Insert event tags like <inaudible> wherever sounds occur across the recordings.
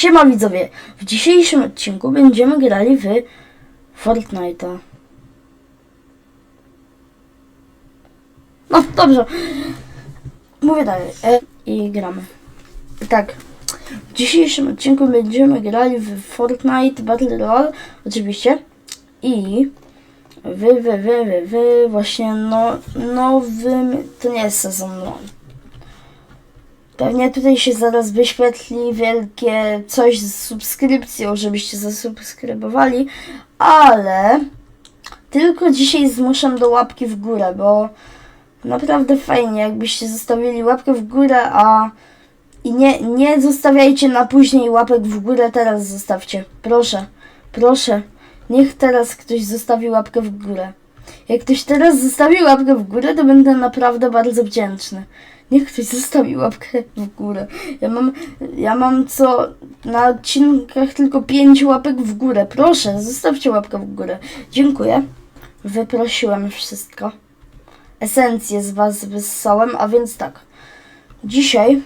Siema widzowie, w dzisiejszym odcinku będziemy grali w Fortnite'a. No dobrze, mówię dalej e, i gramy. Tak, w dzisiejszym odcinku będziemy grali w Fortnite Battle Royale, oczywiście. I wy, wy, wy, wy, wy, właśnie no, nowym, to nie jest sezon. Pewnie tutaj się zaraz wyświetli wielkie coś z subskrypcją, żebyście zasubskrybowali, ale tylko dzisiaj zmuszam do łapki w górę, bo naprawdę fajnie, jakbyście zostawili łapkę w górę, a i nie, nie zostawiajcie na później łapek w górę, teraz zostawcie. Proszę, proszę. Niech teraz ktoś zostawi łapkę w górę. Jak ktoś teraz zostawi łapkę w górę, to będę naprawdę bardzo wdzięczny. Niech ktoś zostawi łapkę w górę. Ja mam, ja mam co na odcinkach tylko 5 łapek w górę. Proszę, zostawcie łapkę w górę. Dziękuję. Wyprosiłem wszystko. Esencję z Was wyssałem, a więc tak. Dzisiaj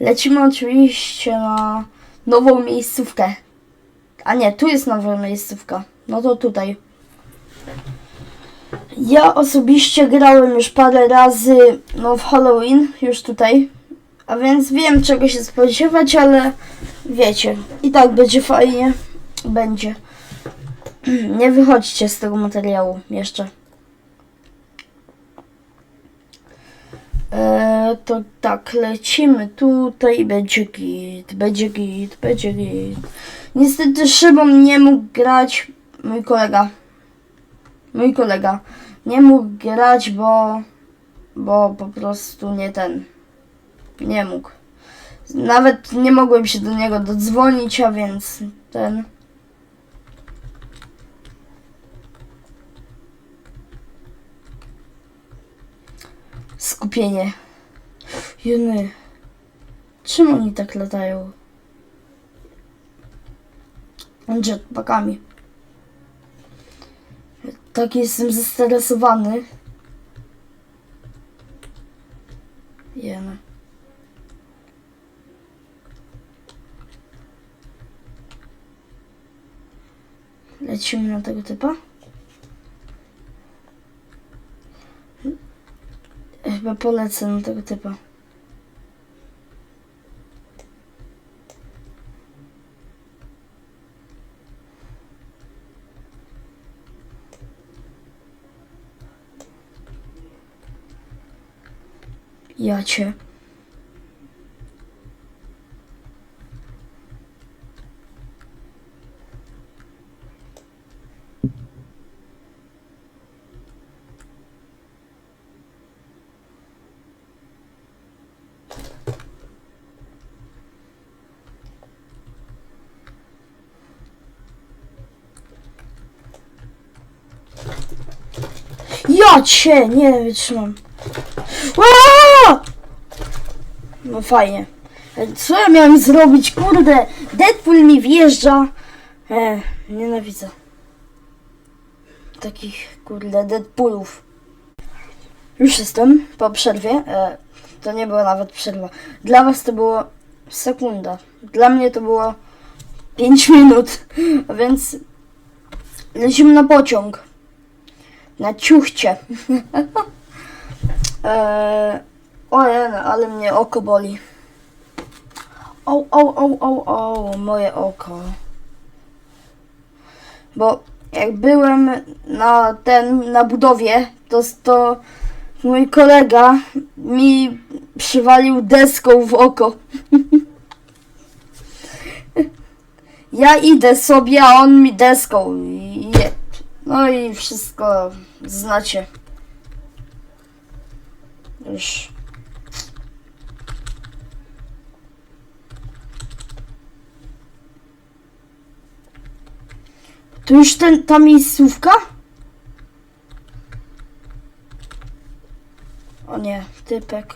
lecimy oczywiście na nową miejscówkę. A nie, tu jest nowa miejscówka. No to tutaj. Ja osobiście grałem już parę razy no, w Halloween, już tutaj. A więc wiem czego się spodziewać, ale wiecie, i tak będzie fajnie. Będzie. <clears throat> Nie wychodźcie z tego materiału jeszcze. Eee, to tak, lecimy tutaj, będzie git, będzie git, będzie git. Niestety Szymon nie mógł grać, mój kolega. Mój kolega nie mógł grać, bo, bo po prostu nie ten, nie mógł. Nawet nie mogłem się do niego dodzwonić, a więc ten. Skupienie. Juny. Czym oni tak latają? Jetpackami. Tak jestem zestresowany. Jemy. Lecimy na tego typa. Chyba polecę na tego typa. Ja cię. Ja cię nie wytrzymam. Aaaa! No fajnie. Co ja miałem zrobić? Kurde, Deadpool mi wjeżdża. E, nienawidzę. Takich, kurde, Deadpoolów. Już jestem po przerwie. E, to nie była nawet przerwa. Dla was to było sekunda. Dla mnie to było 5 <laughs> minut. A więc lecimy na pociąg. Na ciuchcie. <laughs> Eee, ojej, ale mnie oko boli. O, o, o, o, o, moje oko. Bo jak byłem na ten, na budowie, to, to mój kolega mi przywalił deską w oko. <laughs> Ja idę sobie, a on mi deską. je. No i wszystko znacie. Już. To już ten, ta miejscówka? O nie, typek.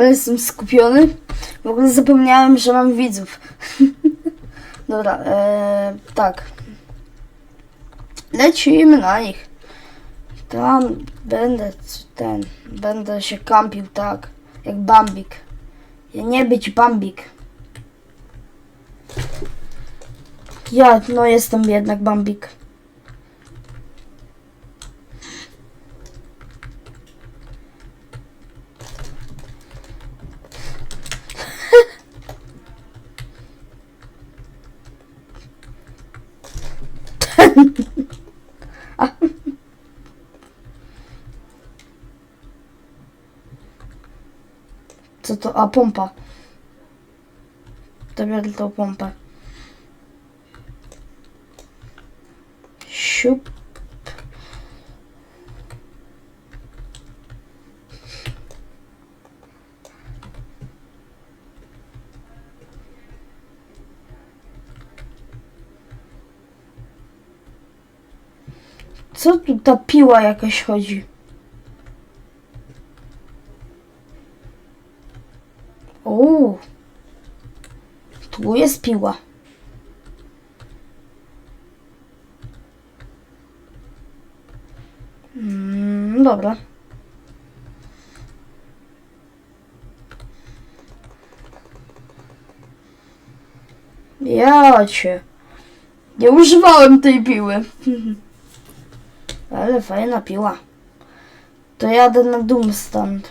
Ale jestem skupiony. W ogóle zapomniałem, że mam widzów. <laughs> Dobra, e, tak. Lecimy na nich. Tam będę ten. Będę się kampił tak. Jak Bambik. Ja nie być Bambik. Ja, no jestem jednak Bambik. <laughs> Co to? A pompa. To biorę tą pompę. Siup. Co tu ta piła jakaś chodzi? O, tu jest piła. Mm, dobra. Ja cię. Nie używałem tej piły. <laughs> Ale fajna piła. To jadę na dum stąd.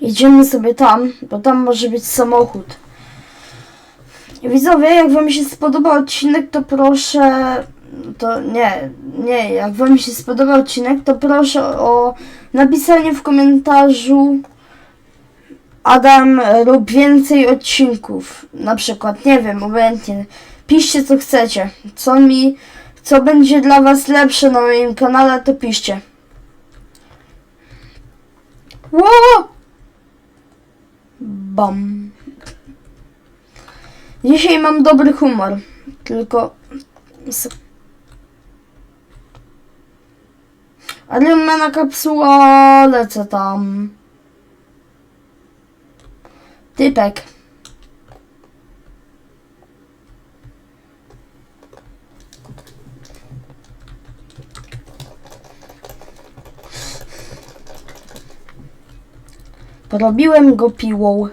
Jedziemy sobie tam, bo tam może być samochód. Widzowie, jak wam się spodoba odcinek, to proszę... To nie, nie, jak wam się spodoba odcinek, to proszę o napisanie w komentarzu Adam, rób więcej odcinków. Na przykład, nie wiem, obojętnie. Piszcie co chcecie. Co mi, co będzie dla was lepsze na moim kanale, to piszcie. Ło! Bam. Dzisiaj mam dobry humor. Tylko. Ale na kapsuła lecę tam. Typek. Porobiłem go piłą.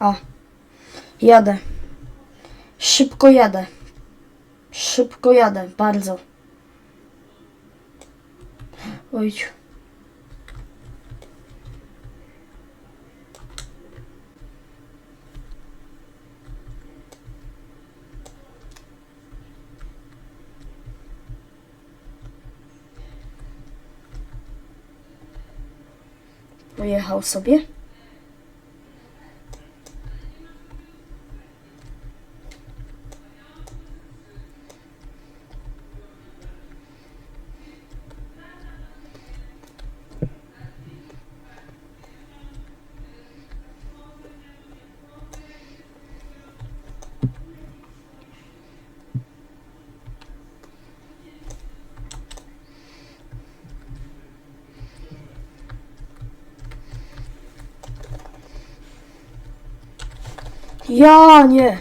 O, jadę. Szybko jadę. Szybko jadę, bardzo. Ojciu. Pojechał sobie. Ja nie.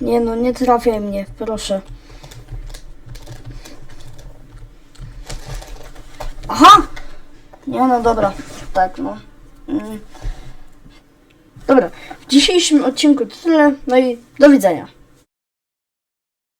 Nie no, nie trafiaj mnie, proszę. Aha! Nie no, dobra. Tak, no. Mm. Dobra, w dzisiejszym odcinku to tyle. No i do widzenia.